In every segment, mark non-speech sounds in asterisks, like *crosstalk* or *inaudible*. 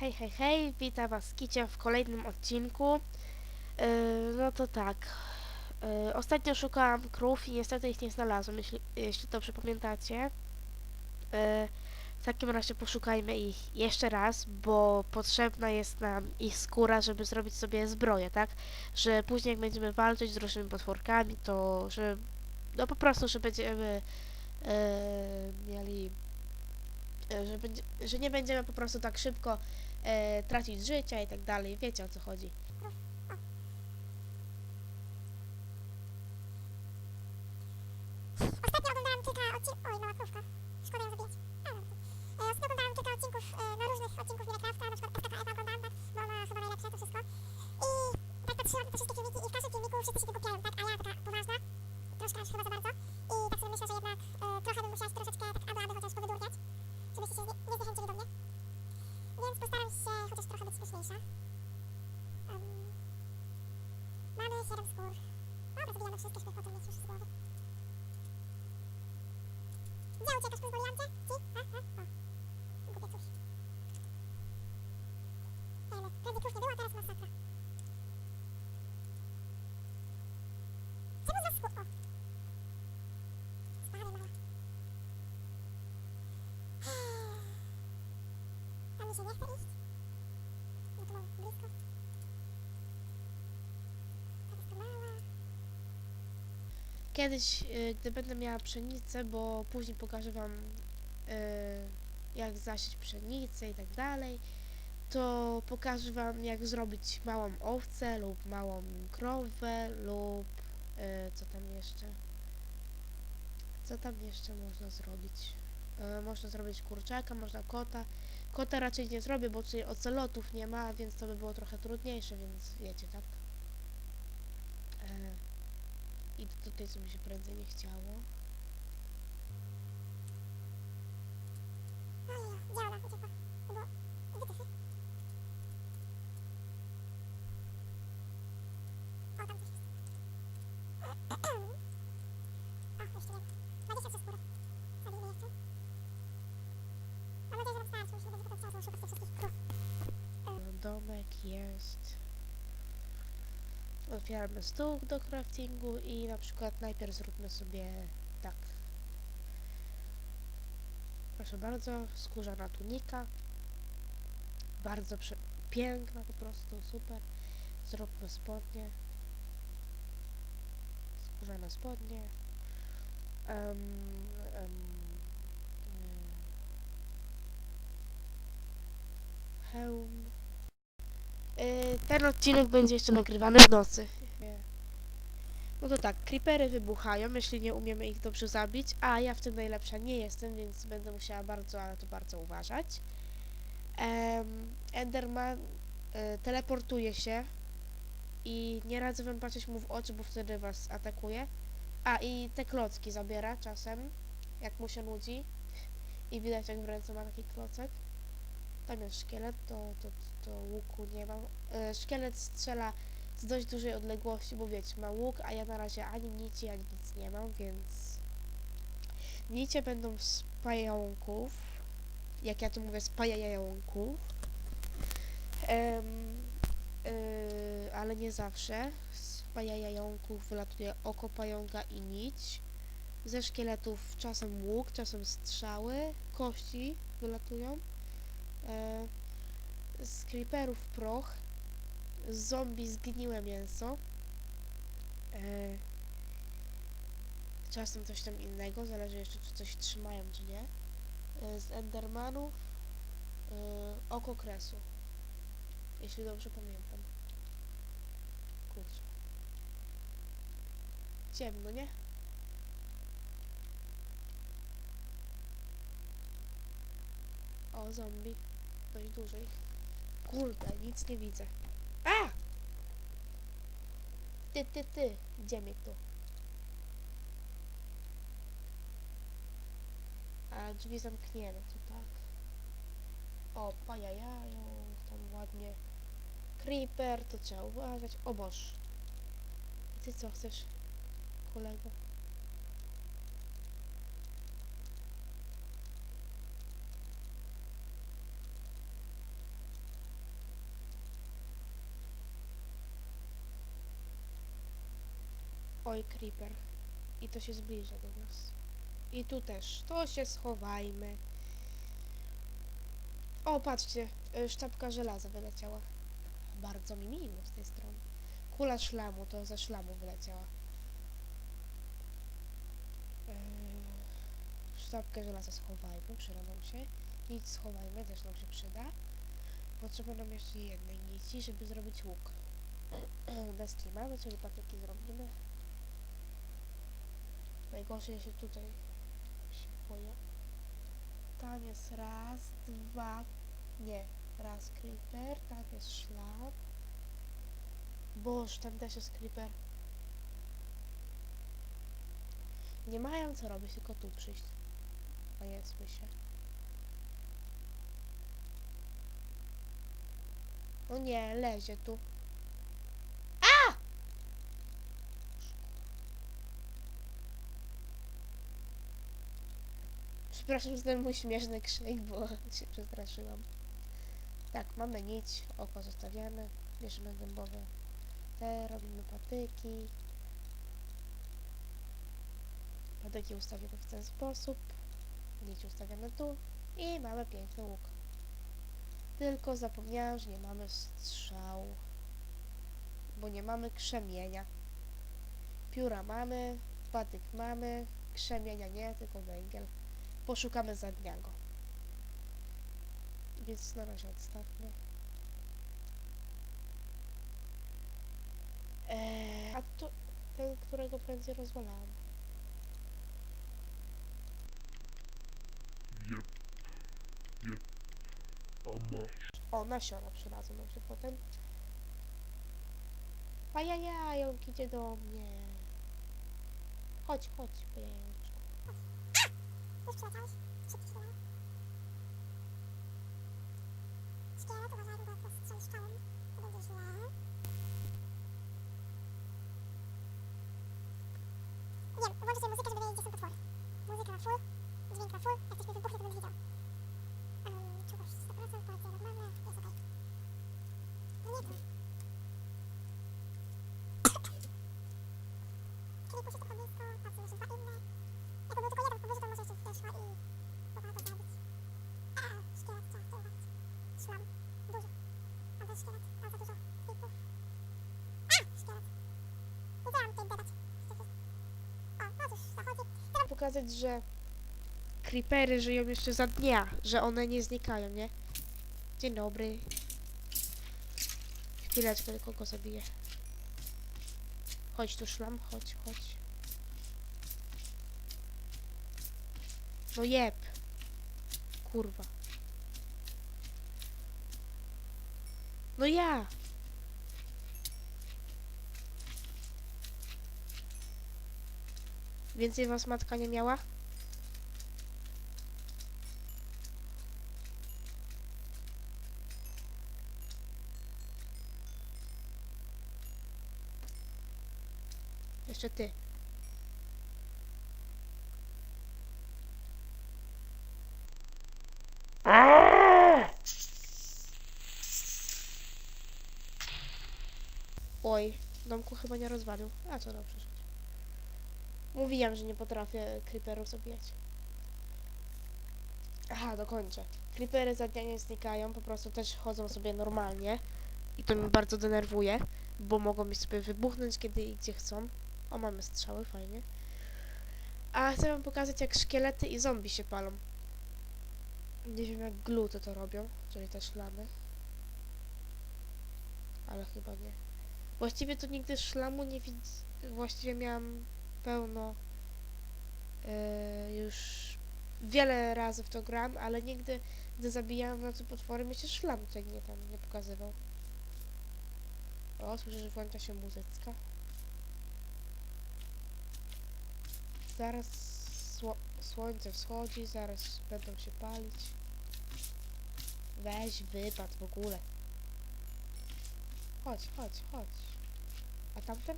Hej, hej, hej, witam was Kicie w kolejnym odcinku. Yy, no to tak. Yy, ostatnio szukałam krów i niestety ich nie znalazłam, jeśli, jeśli dobrze pamiętacie. Yy, w takim razie poszukajmy ich jeszcze raz, bo potrzebna jest nam ich skóra, żeby zrobić sobie zbroję, tak? Że później jak będziemy walczyć z różnymi potworkami, to że no po prostu, że będziemy yy, mieli e, że, będzie, że nie będziemy po prostu tak szybko e, tracić życia i tak dalej. Wiecie o co chodzi. Ostatnio oglądałam kilka odcinków. Oj, mała krówka. Szkoda ją zabijać. E, Ostatnio oglądałam kilka odcinków, e, no różnych odcinków Minecrafta, na przykład FKK Ewa oglądałam, bo ona chyba najlepsze to wszystko. I tak patrzyłam na te wszystkie filmiki i w każdym filmiku wszyscy się wykupiają, tak, a ja taka poważna, troszkę aż chyba za bardzo. I tak sobie myślę, że jednak e, trochę bym musiała się troszeczkę tak aby, aby chociaż powydurniać, żebyście się nie, nie zniechęcili do mnie. Więc postaram się chociaż trochę być śmieszniejsza. Um, mamy 7 skór. Dobra, zabijamy wszystkie, żeby potem mieć już z głowy. Gdzie uciekasz przez brylantę? Ci? Ha, ha, o. Gubię coś. No, prędzej krów nie było, a teraz masakra. Czemu za skór? O. Stary mała. Tam mi się nie chce iść. No to mam blisko. Teraz to mała. Kiedyś, y, gdy będę miała pszenicę, bo później pokażę wam y, jak zasieć pszenicę i tak dalej, to pokażę wam jak zrobić małą owcę lub małą krowę lub y, co tam jeszcze. Co tam jeszcze można zrobić? Można zrobić kurczaka, można kota. Kota raczej nie zrobię, bo tutaj ocelotów nie ma, więc to by było trochę trudniejsze, więc wiecie, tak? E, I tutaj co mi się prędzej nie chciało. Ojeju, gdzie ona uciekła? To było wytyfy. O, tam coś jest. O, jeszcze nie. 23 skóry. Zabijmy jeszcze. Mam nadzieję, że nam starczy, już nie będzie potem trzeba było szukać tych wszystkich krów. Domek jest. Otwieramy stół do craftingu i na przykład najpierw zróbmy sobie tak. Proszę bardzo, skórzana tunika. Bardzo piękna po prostu, super. Zróbmy spodnie. Skórzane spodnie. Em, em, hełm. Y, Ten odcinek będzie jeszcze nagrywany w nocy. No to tak, creepery wybuchają, jeśli nie umiemy ich dobrze zabić, a ja w tym najlepsza nie jestem, więc będę musiała bardzo, ale to bardzo uważać. Em, Enderman y, teleportuje się i nie radzę wam patrzeć mu w oczy, bo wtedy was atakuje. A i te klocki zabiera czasem, jak mu się nudzi. I widać jak w ręce ma taki klocek. Tam jest szkielet, to, to, to łuku nie mam. E, szkielet strzela z dość dużej odległości, bo wiecie, ma łuk, a ja na razie ani nici, ani nic nie mam, więc nicie będą z pająków, jak ja tu mówię, z pajająków, em, e, ale nie zawsze. Z pajająków wylatuje oko pająka i nić. Ze szkieletów czasem łuk, czasem strzały, kości wylatują. E, z creeperów proch, z zombie zgniłe mięso, e, czasem coś tam innego, zależy jeszcze czy coś trzymają czy nie, e, z endermanów oko kresu, jeśli dobrze pamiętam. Kurczę. Ciemno, nie? O, zombie. Dość dużo ich. Kurde, nic nie widzę. A! Ty, ty, ty. Gdzie mnie tu? A drzwi zamknięte, to tak. O, pajajają, tam ładnie. Creeper, to trzeba uważać. O Boż. I ty co chcesz, kolego? Oj, creeper. I to się zbliża do nas. I tu też. To się schowajmy. O, patrzcie. y, Sztabka żelaza wyleciała. Bardzo mi miło z tej strony. Kula szlamu, to ze szlamu wyleciała. Yy, Sztabkę żelaza schowajmy, przyda nam się. Nic schowajmy, też nam się przyda. Potrzeba nam jeszcze jednej nici, żeby zrobić łuk. Deski mamy, czyli patyki zrobimy. Najgorzej się tutaj się boję. Tam jest raz, dwa, nie, raz creeper, tam jest szlak. Boż, tam też jest creeper. Nie mają co robić, tylko tu przyjść. A jedzmy się. O nie, lezie tu. A! Przepraszam za mój śmieszny krzyk, bo *laughs* się przestraszyłam. Tak, mamy nić, oko zostawiamy, bierzemy dębowe te, robimy patyki. Patyki ustawiamy w ten sposób, nić ustawiamy tu i mamy piękny łuk. Tylko zapomniałam, że nie mamy strzału, bo nie mamy krzemienia. Pióra mamy, patyk mamy, krzemienia nie, tylko węgiel. Poszukamy za dnia go. Więc na razie odstawmy. Eee, a to ten, którego prędzej rozwalałam. Jep. Jep. A masz. O, nasiona przydadzą nam się potem. Pajajająk idzie do mnie. Chodź, chodź, pajajajączku. Już przyleciałeś? Szybki szkielet. Szkielet, uważaj, bo jak postrzelisz strzałem, to będzie źle. Nie, włączcie muzykę, żeby wiedzieć, gdzie są potwory. Muzyka na full, dźwięk na full, jak coś mi wybuchnie, to będę widział. Um, czułość 100%, policja normalna, jest nie to. Klipu się tylko blisko, patrzę jeszcze dwa inne. Pokazać, że creepery żyją jeszcze za dnia, że one nie znikają, nie? Dzień dobry. Chwileczkę, tylko go zabiję. Chodź tu szlam, chodź, chodź. No jeb. Kurwa. No ja. Więcej was matka nie miała? Jeszcze ty. Oj, domku chyba nie rozwalił. A co dobrze. Mówiłam, że nie potrafię creeperów zabijać. Aha, dokończę. Creepery za dnia nie znikają, po prostu też chodzą sobie normalnie. I to mnie bardzo denerwuje, bo mogą mi sobie wybuchnąć kiedy i gdzie chcą. O, mamy strzały, fajnie. A chcę wam pokazać, jak szkielety i zombie się palą. Nie wiem, jak gluty to robią, czyli te szlamy. Ale chyba nie. Właściwie to nigdy szlamu nie widzę. Właściwie miałam pełno e, już wiele razy w to gram, ale nigdy, gdy zabijałam w nocy potwory, mi się szlam nie tam nie pokazywał. O, słyszę, że włącza się muzyczka. Zaraz sło słońce wschodzi, zaraz będą się palić. Weź, wypad w ogóle. Chodź, chodź, chodź. A tamten?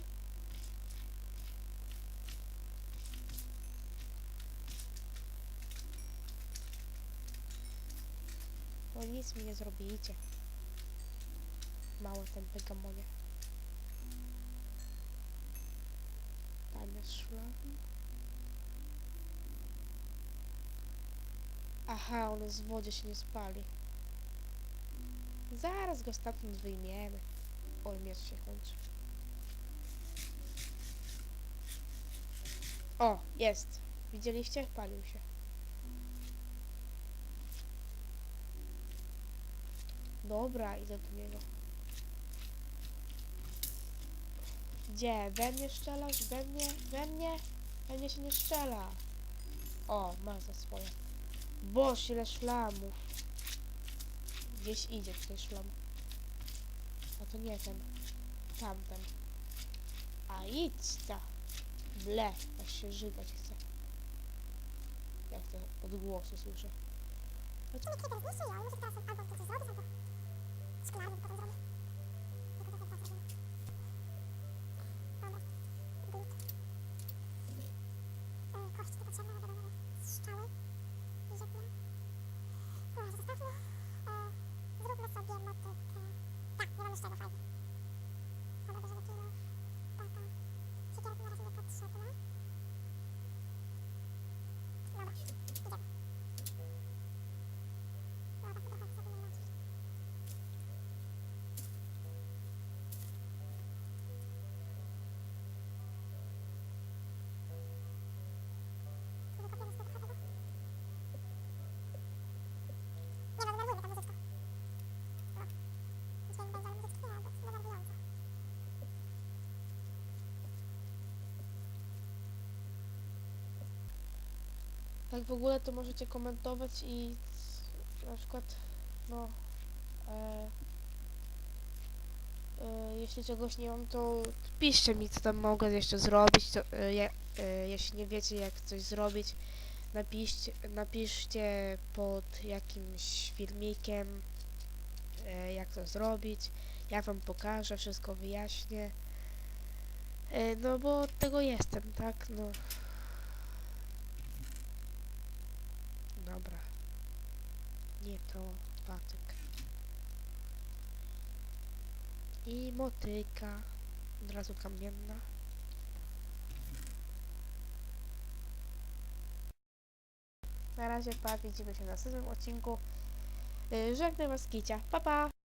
O nic mi nie zrobicie. Małe tępy gamonie. Zamiast szlamu. Aha, on w wodzie się nie spali. Zaraz go stamtąd wyjmiemy. Oj, miecz się kończy. O, jest. Widzieliście? Palił się. Dobra, idę do niego. Gdzie? We mnie strzelasz? We mnie? We mnie? We mnie się nie strzela. O, masz za swoje. Boż, ile szlamów. Gdzieś idzie tutaj szlam. To nie ten. Tamten. A idź ta. Ble, aż się żygać chce. Jak te odgłosy słyszę. Albo to coś zrobić, albo szklarnię potem zrobię. Tylko to tak zrobię. Dobra. Glut. E, Kości tu potrzebne, ale wiadomo, strzały. I żegnam. Dobra, zostawmy. E, Zróbmy sobie motykę. Tak, nie mam już tego, fajnie. Dobra, bierzemy kilo. Taka. Siekierki na razie nie potrzebne. Dobra, idziemy. Dobra, to trochę sobie nacisz. Tu wykopiemy sobie trochę tego. Nie no, denerwujmy ta muzyczka. No. Dźwięk będzie, ale muzyczki nie, bo denerwująca. Tak w ogóle to możecie komentować i na przykład no e, e, jeśli czegoś nie mam to piszcie mi co tam mogę jeszcze zrobić co, e, e, jeśli nie wiecie jak coś zrobić napiszcie, napiszcie pod jakimś filmikiem e, jak to zrobić. Ja wam pokażę wszystko wyjaśnię. E, no bo od tego jestem tak? No Dobra. Nie to patyk. I motyka. Od razu kamienna. Na razie pa, widzimy się w następnym odcinku. Yy, Żegnam was Kicia. Pa pa!